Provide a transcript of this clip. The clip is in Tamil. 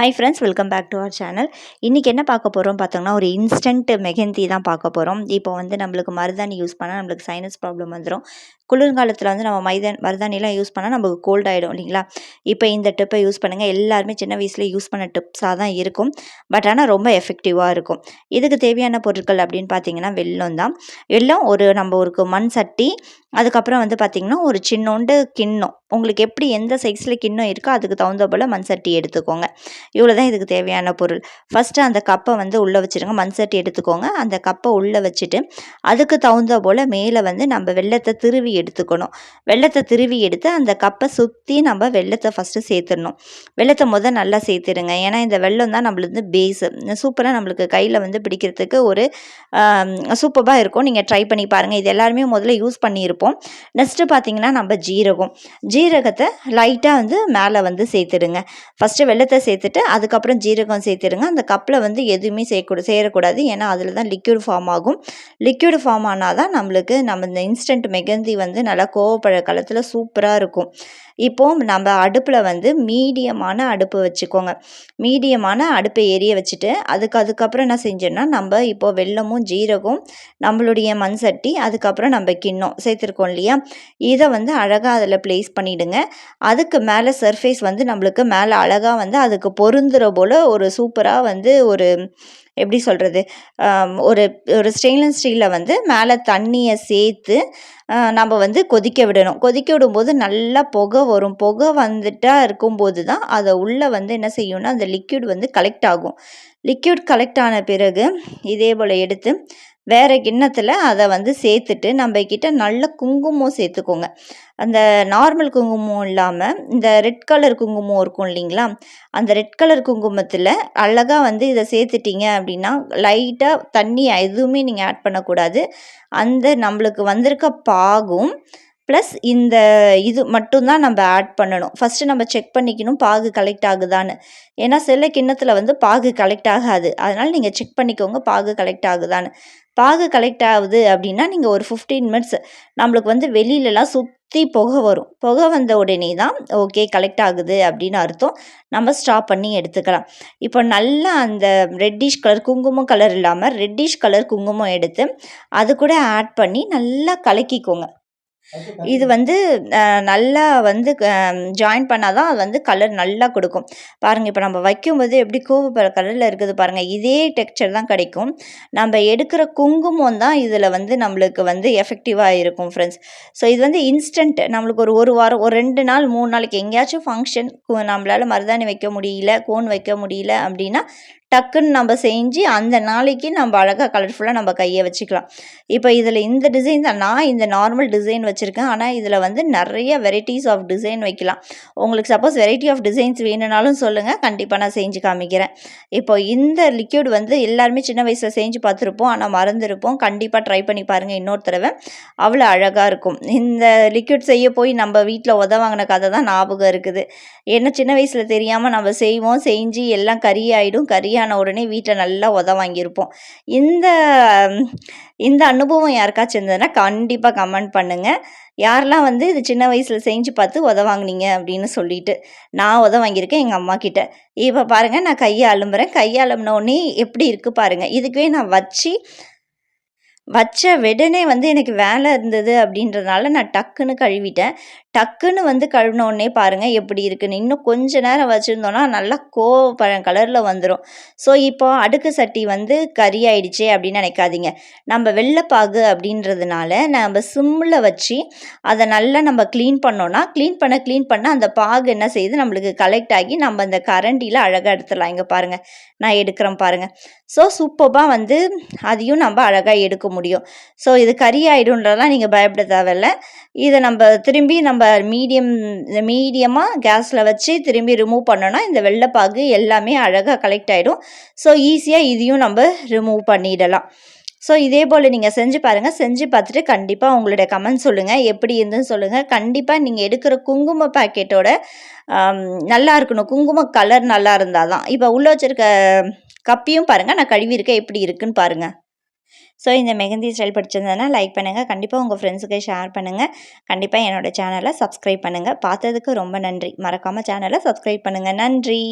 Hi friends welcome back to our channel இன்றைக்கி என்ன பார்க்க போகிறோம் பார்த்தோம்னா ஒரு இன்ஸ்டன்ட் மெஹந்தி தான் பார்க்க போகிறோம் இப்போ வந்து நம்மளுக்கு மருதாணி யூஸ் பண்ணால் நம்மளுக்கு சைனஸ் ப்ராப்ளம் வந்துடும் குளிர்காலத்தில் வந்து நம்ம மைதான் மருதாணிலாம் யூஸ் பண்ணால் நமக்கு கோல்ட் ஆகிடும் இல்லைங்களா? இப்போ இந்த டிப்பை யூஸ் பண்ணுங்கள் எல்லாருமே சின்ன வயசில் யூஸ் பண்ண டிப்ஸாக தான் இருக்கும். பட் ஆனால் ரொம்ப எஃபெக்டிவாக இருக்கும். இதுக்கு தேவையான பொருட்கள் அப்படின்னு பார்த்தீங்கன்னா வெள்ளம் தான். வெள்ளம் ஒரு நம்ம ஒரு மண் சட்டி அதுக்கப்புறம் வந்து பார்த்திங்கன்னா ஒரு சின்னோண்டு கிண்ணம். உங்களுக்கு எப்படி எந்த சைஸில் கிண்ணம் இருக்கோ அதுக்கு தகுந்த போல் மண்சட்டி எடுத்துக்கோங்க. இவ்வளோ தான் இதுக்கு தேவையான பொருள். ஃபஸ்ட்டு அந்த கப்பை வந்து உள்ளே வச்சுருங்க. மண் சட்டி எடுத்துக்கோங்க. அந்த கப்பை உள்ளே வச்சுட்டு அதுக்கு தகுந்த போல் மேலே வந்து நம்ம வெள்ளத்தை திருவி எடுத்துக்கணும். வெள்ளத்தை திருவி எடுத்து அந்த கப்பை சுற்றி நம்ம வெள்ளத்தை ஃபஸ்ட்டு சேர்த்துடணும். வெள்ளத்தை முதல் நல்லா சேர்த்துடுங்க. ஏன்னா இந்த வெள்ளம் தான் நம்மளுக்கு பேஸு சூப்பராக நம்மளுக்கு கையில் வந்து பிடிக்கிறதுக்கு ஒரு சூப்பராக இருக்கும். நீங்கள் ட்ரை பண்ணி பாருங்கள் இது எல்லாருமே முதல்ல யூஸ் பண்ணியிருப்போம். நெக்ஸ்ட்டு பார்த்தீங்கன்னா நம்ம ஜீரகம். ஜீரகத்தை லைட்டாக வந்து மேலே வந்து சேர்த்துடுங்க. ஃபஸ்ட்டு வெள்ளத்தை சேர்த்துட்டு அதுக்கப்புறம் ஜீரகம் சேர்த்துடுங்க. அந்த கப்பில் வந்து எதுவுமே சேர்க்கூட சேரக்கூடாது. ஏன்னா அதில் தான் லிக்யூட் ஃபார்ம் ஆகும். லிக்யூட் ஃபார்ம் ஆனால் தான் நம்மளுக்கு நம்ம இந்த இன்ஸ்டன்ட் மெகந்தி வந்து நல்லா கோவப்பழ காலத்தில் சூப்பராக இருக்கும். இப்போது நம்ம அடுப்பில் வந்து மீடியமான அடுப்பு வச்சுக்கோங்க. மீடியமான அடுப்பை எரிய வச்சுட்டு அதுக்கு அதுக்கப்புறம் என்ன செஞ்சோன்னா நம்ம இப்போது வெள்ளமும் ஜீரகம் நம்மளுடைய மண் சட்டி அதுக்கப்புறம் நம்ம கிண்ணம் சேர்த்துருக்கோம் இல்லையா? இதை வந்து அழகாக அதில் ப்ளேஸ் பண்ணிவிடுங்க அதுக்கு மேலே சர்ஃபேஸ் வந்து நம்மளுக்கு மேலே அழகாக வந்து அதுக்கு பொருந்துகிற போல் ஒரு சூப்பராக வந்து ஒரு எப்படி சொல்கிறது ஒரு ஒரு ஸ்டெயின்லெஸ் ஸ்டீலில் வந்து மேலே தண்ணியை சேர்த்து நம்ம வந்து கொதிக்க விடணும். கொதிக்க விடும்போது நல்லா புகை வரும். புகை வந்துட்டா இருக்கும்போது தான் அதை உள்ளே வந்து என்ன செய்யும்னா அந்த லிக்யூட் வந்து கலெக்ட் ஆகும். லிக்யூட் கலெக்ட் ஆன பிறகு இதே போல் எடுத்து வேறு கிண்ணத்தில் அதை வந்து சேர்த்துட்டு நம்ம கிட்ட நல்ல குங்குமம் சேர்த்துக்கோங்க. அந்த நார்மல் குங்குமம் இல்லாமல் இந்த ரெட் கலர் குங்குமம் இருக்கும் இல்லைங்களா? அந்த ரெட் கலர் குங்குமத்தில் அழகாக வந்து இதை சேர்த்துட்டிங்க அப்படின்னா லைட்டாக தண்ணி எதுவுமே நீங்கள் ஆட் பண்ணக்கூடாது. அந்த நம்மளுக்கு வந்திருக்க பாகும் ப்ளஸ் இந்த இது மட்டும்தான் நம்ம ஆட் பண்ணணும். ஃபஸ்ட்டு நம்ம செக் பண்ணிக்கணும் பாகு கலெக்ட் ஆகுதான்னு. ஏன்னா சில கிண்ணத்தில் வந்து பாகு கலெக்ட் ஆகாது. அதனால் நீங்கள் செக் பண்ணிக்கோங்க பாகு கலெக்ட் ஆகுதான்னு. பாகு கலெக்ட் ஆகுது அப்படின்னா நீங்கள் ஒரு ஃபிஃப்டீன் மினிட்ஸ் நம்மளுக்கு வந்து வெளியிலலாம் சுற்றி புகை வரும். புகை வந்த உடனே தான் ஓகே கலெக்ட் ஆகுது அப்படின்னு அர்த்தம். நம்ம ஸ்டாப் பண்ணி எடுத்துக்கலாம். இப்போ நல்லா அந்த ரெட்டிஷ் கலர் குங்குமம் கலர் இல்லாமல் ரெட்டிஷ் கலர் குங்குமம் எடுத்து அது கூட ஆட் பண்ணி நல்லா கலக்கிக்கோங்க. இது வந்து நல்லா வந்து ஜாயின் பண்ணால் தான் அது வந்து கலர் நல்லா கொடுக்கும். பாருங்கள் இப்போ நம்ம வைக்கும்போது எப்படி கூவு கலரில் இருக்குது பாருங்கள் இதே டெக்ஸ்சர் தான் கிடைக்கும். நம்ம எடுக்கிற குங்குமம் தான் இதில் வந்து நம்மளுக்கு வந்து எஃபெக்டிவாக இருக்கும் ஃப்ரெண்ட்ஸ் ஸோ இது வந்து இன்ஸ்டன்ட் நம்மளுக்கு ஒரு ஒரு வாரம் ஒரு ரெண்டு நாள் மூணு நாளைக்கு எங்கேயாச்சும் ஃபங்க்ஷன் நம்மளால் மருதாணி வைக்க முடியல கோன் வைக்க முடியல அப்படின்னா டக்குன்னு நம்ம செஞ்சு அந்த நாளைக்கு நம்ம அழகாக கலர்ஃபுல்லாக நம்ம கையை வச்சுக்கலாம். இப்போ இதில் இந்த டிசைன் தான். நான் இந்த நார்மல் டிசைன் வச்சுருக்கேன். ஆனால் இதில் வந்து நிறைய வெரைட்டிஸ் ஆஃப் டிசைன் வைக்கலாம். உங்களுக்கு சப்போஸ் வெரைட்டி ஆஃப் டிசைன்ஸ் வேணும்னாலும் சொல்லுங்கள் கண்டிப்பாக நான் செஞ்சு காமிக்கிறேன். இப்போ இந்த லிக்யூட் வந்து எல்லாருமே சின்ன வயசில் செஞ்சு பார்த்துருப்போம். ஆனால் மறந்துருப்போம். கண்டிப்பாக ட்ரை பண்ணி பாருங்கள் இன்னொரு தடவை. அவ்வளோ அழகாக இருக்கும். இந்த லிக்யூட் செய்ய போய் நம்ம வீட்டில் உதவாங்கின கதை தான் ஞாபகம் இருக்குது. என்ன சின்ன வயசில் தெரியாமல் நம்ம செய்வோம். செஞ்சு எல்லாம் கறி ஆகிடும் கறி ஆன உடனே வீட்டில் நல்லா உத வாங்கியிருப்போம். இந்த இந்த அனுபவம் யாருக்காச்சும் இருந்ததுன்னா கண்டிப்பாக கமெண்ட் பண்ணுங்கள் யாரெல்லாம் வந்து இது சின்ன வயசில் செஞ்சு பார்த்து உத வாங்கினீங்க அப்படின்னு சொல்லிட்டு நான் உத வாங்கியிருக்கேன் எங்கள் அம்மா கிட்ட. இப்போ பாருங்கள் நான் கையை அலும்புறேன். கையை அலும்பினோடனே எப்படி இருக்குது பாருங்கள் இதுக்குவே நான் வச்சு வச்ச உடனே வந்து எனக்கு வேலை இருந்தது அப்படின்றதுனால நான் டக்குன்னு கழுவிட்டேன். டக்குன்னு வந்து கழுவினோடனே பாருங்கள் எப்படி இருக்குன்னு. இன்னும் கொஞ்ச நேரம் வச்சுருந்தோன்னா நல்லா கோவப்பழம் கலரில் வந்துடும் ஸோ இப்போ அடுக்கு சட்டி வந்து கறி ஆயிடுச்சே அப்படின்னு நினைக்காதீங்க. நம்ம வெள்ளைப்பாகு அப்படின்றதுனால நம்ம சிம்மில் வச்சு அதை நல்லா நம்ம க்ளீன் பண்ணோன்னா க்ளீன் பண்ண க்ளீன் பண்ண அந்த பாகு என்ன செய்யுது? நம்மளுக்கு கலெக்ட் ஆகி நம்ம அந்த கரண்டியில் அழகாக எடுத்துடலாம். இங்கே பாருங்கள் நான் எடுக்கிறேன் பாருங்கள் ஸோ சூப்பராக வந்து அதையும் நம்ம அழகாக எடுக்க முடியும். ஸோ இது கறி ஆகிடும்ன்றதெல்லாம் நீங்கள் பயப்பட தேவையில்ல. இதை நம்ம திரும்பி நம்ம நம்ம மீடியம் மீடியமாக கேஸில் வச்சு திரும்பி ரிமூவ் பண்ணோன்னா இந்த வெள்ளைப்பாகு எல்லாமே அழகாக கலெக்ட் ஆகிடும் ஸோ ஈஸியாக இதையும் நம்ம ரிமூவ் பண்ணிடலாம். ஸோ இதே போல் நீங்கள் செஞ்சு பாருங்கள் செஞ்சு பார்த்துட்டு கண்டிப்பாக உங்களுடைய கமெண்ட் சொல்லுங்கள் எப்படி இருந்துன்னு சொல்லுங்கள் கண்டிப்பாக நீங்கள் எடுக்கிற குங்கும பேக்கெட்டோட நல்லா இருக்கணும். குங்கும கலர் நல்லா இருந்தால் தான் இப்போ உள்ளே வச்சுருக்க கப்பியும் பாருங்கள் நான் கழுவிருக்கேன் எப்படி இருக்குன்னு பாருங்கள் ஸோ இந்த மெகந்தி ஸ்டைல் பிடிச்சிருந்ததுன்னா லைக் பண்ணுங்கள் கண்டிப்பாக உங்கள் ஃப்ரெண்ட்ஸுக்கு ஷேர் பண்ணுங்கள் கண்டிப்பாக என்னோடய சேனலை சப்ஸ்கிரைப் பண்ணுங்கள் பார்த்ததுக்கு ரொம்ப நன்றி. மறக்காமல் சேனலை சப்ஸ்கிரைப் பண்ணுங்கள் நன்றி.